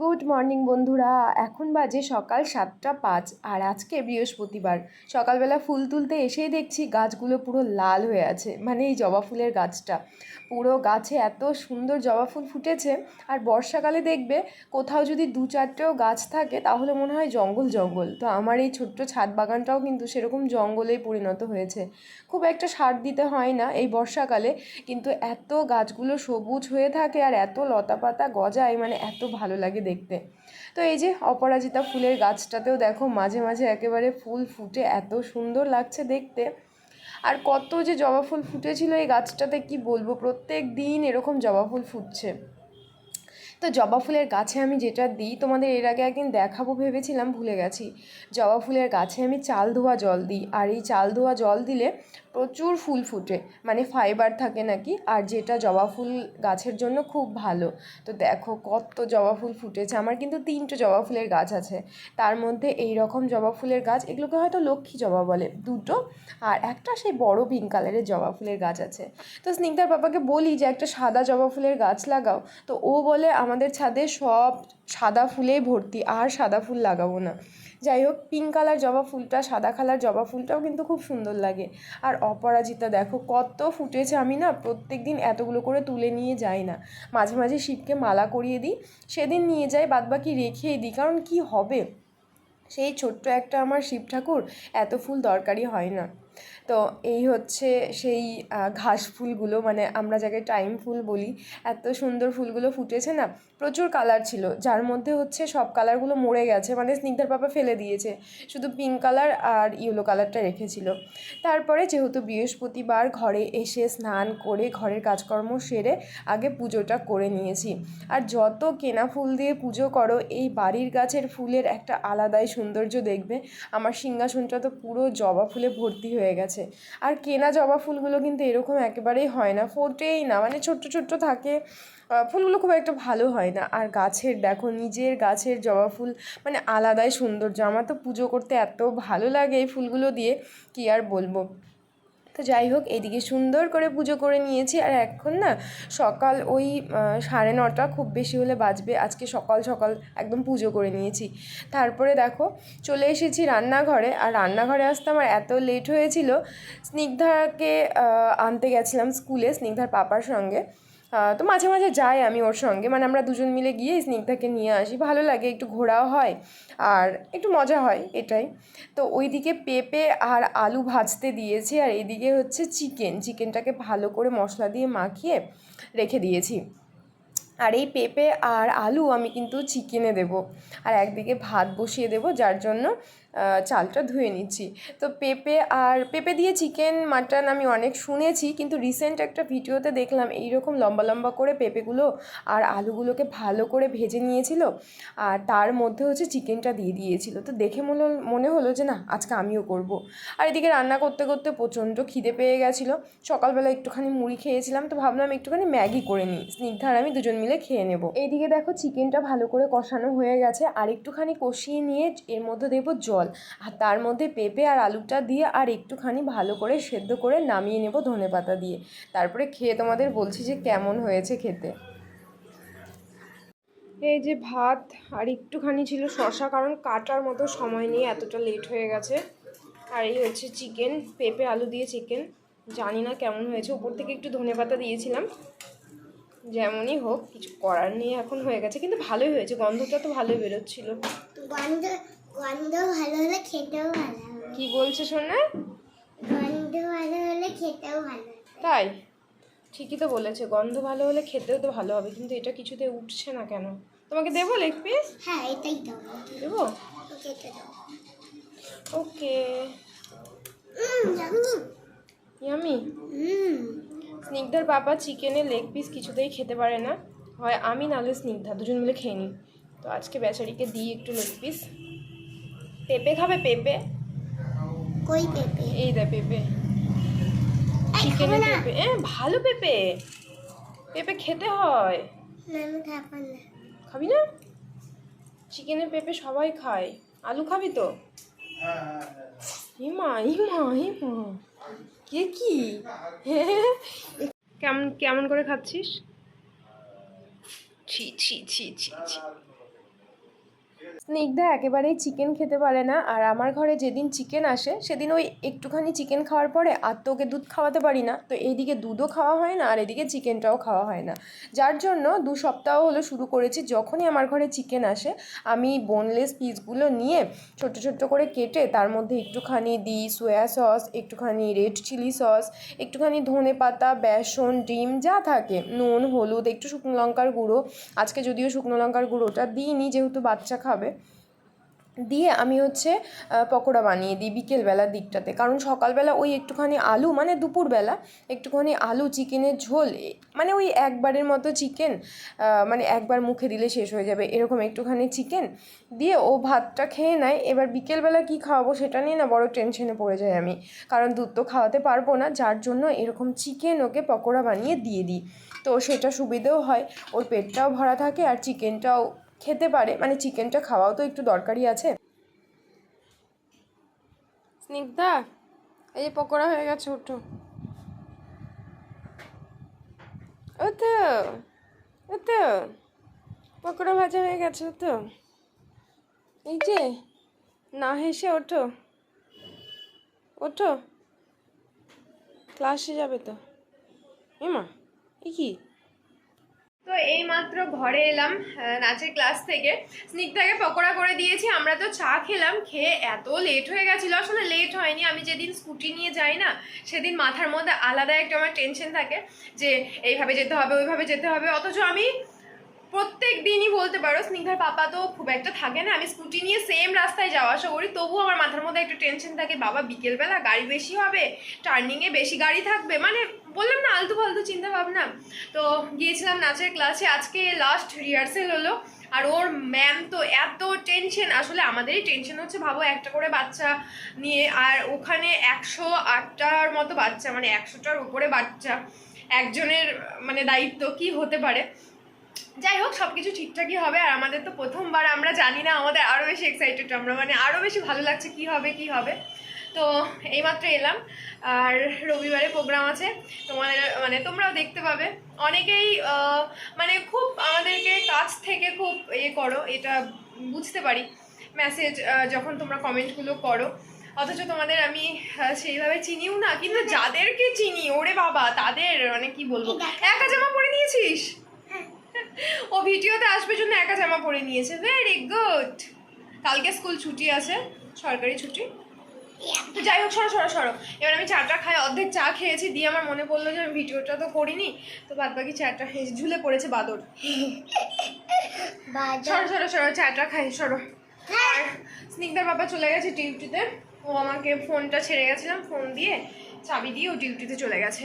Good morning বন্ধুরা। এখন বাজে সকাল সাতটা পাঁচ, আর আজকে বৃহস্পতিবার। সকালবেলা ফুল তুলতে এসেই দেখছি গাছগুলো পুরো লাল হয়ে আছে মানে এই জবা ফুলের গাছটা। পুরো গাছে এত সুন্দর জবা ফুল ফুটেছে, আর বর্ষাকালে দেখবে কোথাও যদি দু চারটেও গাছ থাকে, তাহলে মনে হয় জঙ্গল জঙ্গল। তো আমার এই ছোট্ট ছাদ বাগানটাও কিন্তু সেরকম জঙ্গলেই পরিণত হয়েছে। খুব একটা সার দিতে হয় না এই বর্ষাকালে, কিন্তু এত গাছগুলো সবুজ হয়ে থাকে আর এত লতা পাতা গজায় মানে এত ভালো লাগে দেখতে। তো এই যে অপরাজিতা ফুলের গাছটাতেও দেখো মাঝে মাঝে একেবারে ফুল ফুটে, এত সুন্দর লাগছে দেখতে। আর কত যে জবা ফুল ফুটেছিল এই গাছটাতে কি বলব? প্রত্যেক দিন এরকম জবা ফুল ফুটছে। তো জবা ফুলের গাছে আমি যেটা দিই, তোমাদের এর আগে একদিন দেখাবো, ভেবেছিলাম ভুলে গেছি। জবা ফুলের গাছে আমি চাল ধোয়া জল দিই, আর এই চাল ধোয়া জল দিলে প্রচুর ফুল ফুটে মানে ফাইবার থাকে নাকি, আর যেটা জবা ফুল গাছের জন্য খুব ভালো। তো দেখো কত জবা ফুল ফুটেছে, আমার কিন্তু তিনটে জবা ফুলের গাছ আছে। তার মধ্যে এই রকম জবা ফুলের গাছ, এগুলোকে হয়তো লক্ষ্মী জবা বলে, দুটো, আর একটা সেই বড় পিঙ্ক কালারের জবা ফুলের গাছ আছে। তো স্নিগ্ধার বাবাকে বলি যে, একটা সাদা জবা ফুলের গাছ লাগাও। তো ও বলে আমাদের ছাদে সব সাদা ফুলেই ভর্তি, আর সাদা ফুল লাগাবো না। যাই হোক পিঙ্ক কালার জবা ফুলটা, সাদা কালার জবা ফুলটাও কিন্তু খুব সুন্দর লাগে। আর অপরাজিতা, দেখো কত ফুটেছে আমি না প্রত্যেক দিন এতগুলো করে তুলে নিয়ে যাই না। মাঝে মাঝে শিবকে মালা করিয়ে দিই, সেদিন নিয়ে যাই, বাদবাকি রেখেই দিই, কারণ কি হবে? সেই ছোট্ট একটা আমার শিব ঠাকুর, এত ফুল দরকারি হয় না। তো এই হচ্ছে সেই ঘাস ফুলগুলো মানে আমরা যাকে টাইম ফুল বলি, এত সুন্দর ফুলগুলো ফুটেছে না, প্রচুর কালার ছিল, যার মধ্যে হচ্ছে সব কালারগুলো মরে গেছে মানে স্নিগ্ধার পাপা ফেলে দিয়েছে, শুধু পিঙ্ক কালার আর ইয়েলো কালারটা রেখেছিল। তারপরে যেহেতু বৃহস্পতিবার, ঘরে এসে স্নান করে ঘরের কাজকর্ম সেরে আগে পুজোটা করে নিয়েছি। আর যত কেনা ফুল দিয়ে পুজো করো, এই বাড়ির গাছের ফুলের একটা আলাদাই সৌন্দর্য দেখবে। আমার সিংহাসনটা তো পুরো জবা ফুলে ভর্তি হয়ে গেছে। আর কেনা জবা ফুলগুলো কিন্তু এরকম একেবারেই হয় না, ফোটেই না। মানে ছোট্ট ছোট্ট থাকে ফুলগুলো খুব একটা ভালো হয় না। আর গাছের, দেখো, নিজের গাছের জবা ফুল মানে আলাদাই সৌন্দর্য। আমার তো পুজো করতে এত ভালো লাগে এই ফুলগুলো দিয়ে, কি আর বলব? তো যাই হোক, এদিকে সুন্দর করে পুজো করে নিয়েছি। আর এখন না, সকাল ওই সাড়ে নটা খুব বেশি হলে বাজবে। আজকে সকাল সকাল একদম পুজো করে নিয়েছি। তারপরে দেখো, চলে এসেছি রান্নাঘরে। আর রান্নাঘরে আসতে আমার এত লেট হয়েছিল। স্নিগ্ধাকে আনতে গেছিলাম স্কুলে, স্নিগ্ধার পাপার সঙ্গে। তো মাঝে মাঝে যাই আমি ওর সঙ্গে। মানে আমরা দুজন মিলে গিয়ে স্নিগ্ধাকে নিয়ে আসি। ভালো লাগে, একটু ঘোরাও হয় আর একটু মজা হয় এটাই। তো ওইদিকে পেঁপে আর আলু ভাজতে দিয়েছি আর এদিকে হচ্ছে চিকেন। চিকেনটাকে ভালো করে মশলা দিয়ে মাখিয়ে রেখে দিয়েছি। আর এই পেঁপে আর আলু আমি কিন্তু চিকেনে দেবো। আর একদিকে ভাত বসিয়ে দেবো, যার জন্য চালটা ধুয়ে নিচ্ছি। তো পেঁপে আর পেঁপে দিয়ে চিকেন, মাটন আমি অনেক শুনেছি, কিন্তু রিসেন্ট একটা ভিডিওতে দেখলাম এই রকম লম্বা লম্বা করে পেঁপেগুলো আর আলুগুলোকে ভালো করে ভেজে নিয়েছিল আর তার মধ্যে হচ্ছে চিকেনটা দিয়ে দিয়েছিল। তো দেখে মনে মনে হলো যে না, আজকে আমিও করব। আর এদিকে রান্না করতে করতে প্রচণ্ড খিদে পেয়ে গেছিল। সকালবেলা একটুখানি মুড়ি খেয়েছিলাম, তো ভাবলাম একটুখানি ম্যাগি করে নিই। স্নিগ্ধা আর আমি দুজন মিলে খেয়ে নেব। এইদিকে দেখো চিকেনটা ভালো করে কষানো হয়ে গেছে, আর একটুখানি কষিয়ে নিয়ে এর মধ্যে দেবো জল। আর তার মধ্যে পেঁপে আর আলুটা দিয়ে আর একটুখানি ভালো করে সেদ্ধ করে নামিয়ে নেব ধনে পাতা দিয়ে। তারপরে খেয়ে তোমাদের বলছি যে কেমন হয়েছে খেতে। এই যে ভাত আর একটুখানি ছিল শশা কারণ কাটার মতো সময় নিয়ে এতটা লেট হয়ে গেছে। আর এই হচ্ছে চিকেন পেঁপে, আলু দিয়ে চিকেন জানি না কেমন হয়েছে, উপর থেকে একটু ধনে পাতা দিয়েছিলাম। যেমনই হোক, কিছু করার নেই, এখন হয়ে গেছে। কিন্তু ভালোই হয়েছে, গন্ধটা তো ভালোই বেরোচ্ছিল। গন্ধ ভালো হলে খেতেও ভালো কি বলছে সোনা গন্ধ ভালো হলে খেতেও ভালো তাই? ঠিকই তো বলেছে গন্ধ ভালো হলে খেতেও তো ভালো হবে কিন্তু এটা কিছুতে উঠছে না কেন? তোমাকে দেবো লেগ পিস? হ্যাঁ এটাই দাও দেবো? ওকে ইয়ামি স্নিগ্ধার বাবা চিকেনের লেগ পিস কিছুতেই খেতে পারে না। হয় আমি নাহলে স্নিগ্ধা দুজন মিলে খেয়ে নিই। তো আজকে বেচারিকে দিই একটু লেগ পিস। পেঁপে খাবে পেঁপে? কই পেঁপে? এই দে পেঁপে। এই খাব চিকেনের না। পেঁপে। এ ভালো পেঁপে। পেঁপে খেতে হয়। খাবি না। চিকেনের পেঁপে সবাই খায়। আলু খাবি তো? হিমা হিমা হিমা কে? কি কেমন কেমন করে খাচ্ছিস? ছি ছি ছি ছি ছি। স্নিগ্ধা একেবারেই চিকেন খেতে পারে না। আর আমার ঘরে যেদিন চিকেন আসে, সেদিন ওই একটুখানি চিকেন খাওয়ার পরে আর তো ওকে দুধ খাওয়াতে পারি না। তো এইদিকে দুধও খাওয়া হয় না, আর এদিকে চিকেনটাও খাওয়া হয় না। যার জন্য দু সপ্তাহ হলো শুরু করেছি, যখনই আমার ঘরে চিকেন আসে, আমি বোনলেস পিসগুলো নিয়ে ছোট্ট ছোট্ট করে কেটে তার মধ্যে একটুখানি দিই সোয়া সস একটুখানি রেড চিলি সস একটুখানি ধনে পাতা, বেসন, ডিম, যা থাকে, নুন, হলুদ, একটু শুকনো লঙ্কার গুঁড়ো। আজকে যদিও শুকনো লঙ্কার গুঁড়োটা দিইনি, যেহেতু বাচ্চা খাবে। দিয়ে আমি হচ্ছে পকোড়া বানিয়ে দিই বিকেলবেলার দিকটাতে। কারণ সকালবেলা ওই একটুখানি আলু মানে দুপুরবেলা একটুখানি আলু, চিকেনের ঝোল মানে ওই একবারের মতো চিকেন মানে একবার মুখে দিলে শেষ হয়ে যাবে এরকম একটুখানি চিকেন। দিয়ে ও ভাতটা খেয়ে নেয়। এবার বিকেলবেলা কী খাওয়াবো সেটা নিয়ে না বড় টেনশনে পড়ে যাই আমি। কারণ দুধ তো খাওয়াতে পারব না, যার জন্য এরকম চিকেন ওকে পকোড়া বানিয়ে দিয়ে দিই। তো সেটা সুবিধেও হয়। ওর পেটটাও ভরা থাকে আর চিকেনটাও খেতে পারে। মানে চিকেনটা খাওয়াও তো একটু দরকারি আছে। স্নিগ্ধা, এই যে পকোড়া হয়ে গেছে, ওঠো। ও তো ও তো পকোড়া ভাজা হয়ে গেছে তো এই যে, না হেসে ওঠো। ওঠো। ক্লাসে যাবে তো। এমা এ কি? তো এই মাত্র ঘরে এলাম নাচের ক্লাস থেকে। স্নিগ্ধাকে পকোড়া করে দিয়েছি, আমরা তো চা খেলাম, খেয়ে এত লেট হয়ে গেছিল। আসলে লেট হয়নি, আমি যেদিন স্কুটি নিয়ে যাই না, সেদিন মাথার মধ্যে আলাদা একটা আমার টেনশন থাকে যে, এইভাবে যেতে হবে, ওইভাবে যেতে হবে। অথচ আমি প্রত্যেক দিনই বলতে পারো, স্নিগ্ধার পাপা তো খুব একটা থাকে না। আমি স্কুটি নিয়ে সেম রাস্তায় যাওয়া আসা করি, তবুও আমার মাথার মধ্যে একটু টেনশন থাকে, বাবা বিকেলবেলা গাড়ি বেশি হবে টার্নিংয়ে বেশি গাড়ি থাকবে মানে বললাম না, আলতু ফালতু চিন্তা ভাবনা। তো গিয়েছিলাম নাচের ক্লাসে আজকে লাস্ট রিহার্সেল হলো, আর ওর ম্যাম তো এত টেনশন আসলে আমাদেরই টেনশন হচ্ছে, ভাবো একটা করে বাচ্চা নিয়ে, আর ওখানে একশো আটটার মতো বাচ্চা মানে একশোটার উপরে বাচ্চা, একজনের মানে দায়িত্ব কি হতে পারে। যাই হোক সব কিছু ঠিকঠাকই হবে আর আমাদের তো প্রথমবার আমরা জানি না আমাদের আরও বেশি এক্সাইটেড আমরা মানে আরও বেশি ভালো লাগছে কি হবে কি হবে। তো এইমাত্র এলাম আর রবিবারে প্রোগ্রাম আছে তোমাদের মানে তোমরাও দেখতে পাবে। অনেকেই মানে খুব আমাদেরকে কাছ থেকে খুব ইয়ে করো এটা বুঝতে পারি। মেসেজ যখন তোমরা কমেন্টগুলো করো। অথচ তোমাদের আমি সেইভাবে চিনিও না কিন্তু যাদেরকে চিনি ওরে বাবা তাদের মানে কি বলব? একা জামা পরে নিয়েছিস? ও ভিডিওতে আসবে জন্য একা জামা পরে নিয়েছে। ভেরি গুড কালকে স্কুল ছুটি আছে সরকারি ছুটি। তো যাই হোক সরো সরো সরো। এবার আমি চাটা খাই অর্ধেক চা খেয়েছি দিয়ে আমার মনে পড়ল যে আমি ভিডিওটা তো করিনি তো বাদ বাকি চাটা খেয়েছি ঝুলে পড়েছে বাদর। সরো সরো সরো চাটা খাই সরো। আর স্নিগ্ধার বাবা চলে গেছে ডিউটিতে ও আমাকে ফোনটা ছেড়ে গেছিলাম ফোন দিয়ে চাবি দিয়ে ও ডিউটিতে চলে গেছে।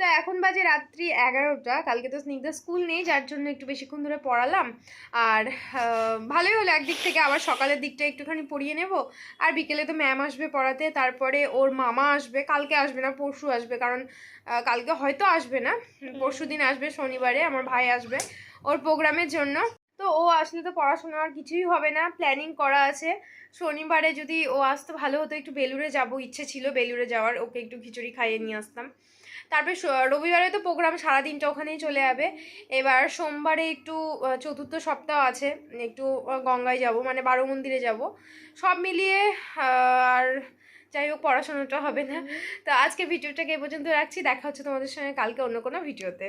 তো এখন বাজে রাত্রি এগারোটা। কালকে তো স্নিগ্ধা স্কুল নেই, যার জন্য একটু বেশিক্ষণ ধরে পড়ালাম। আর ভালোই হলো একদিক থেকে। আবার সকালের দিকটা একটুখানি পড়িয়ে নেব। আর বিকেলে তো ম্যাম আসবে পড়াতে। তারপরে ওর মামা আসবে। কালকে আসবে না, পরশু আসবে। কারণ কালকে হয়তো আসবে না। পরশু দিন আসবে, শনিবারে আমার ভাই আসবে ওর প্রোগ্রামের জন্য। তো ও আসলে তো পড়াশোনা আর কিছুই হবে না। প্ল্যানিং করা আছে। শনিবারে যদি ও আসতো ভালো হতো, একটু বেলুড়ে যাব। ইচ্ছে ছিল বেলুড়ে যাওয়ার। ওকে একটু খিচুড়ি খাইয়ে নিয়ে আসতাম। তারপরে রবিবারে তো প্রোগ্রাম সারাদিনটা ওখানেই চলে যাবে। এবার সোমবারে একটু চতুর্থ সপ্তাহ আছে একটু গঙ্গায় যাব মানে বারো মন্দিরে যাব। সব মিলিয়ে আর যাই হোক পড়াশোনাটা হবে না। তো আজকে ভিডিওটাকে এ পর্যন্ত রাখছি দেখা হচ্ছে তোমাদের সঙ্গে কালকে অন্য কোনো ভিডিওতে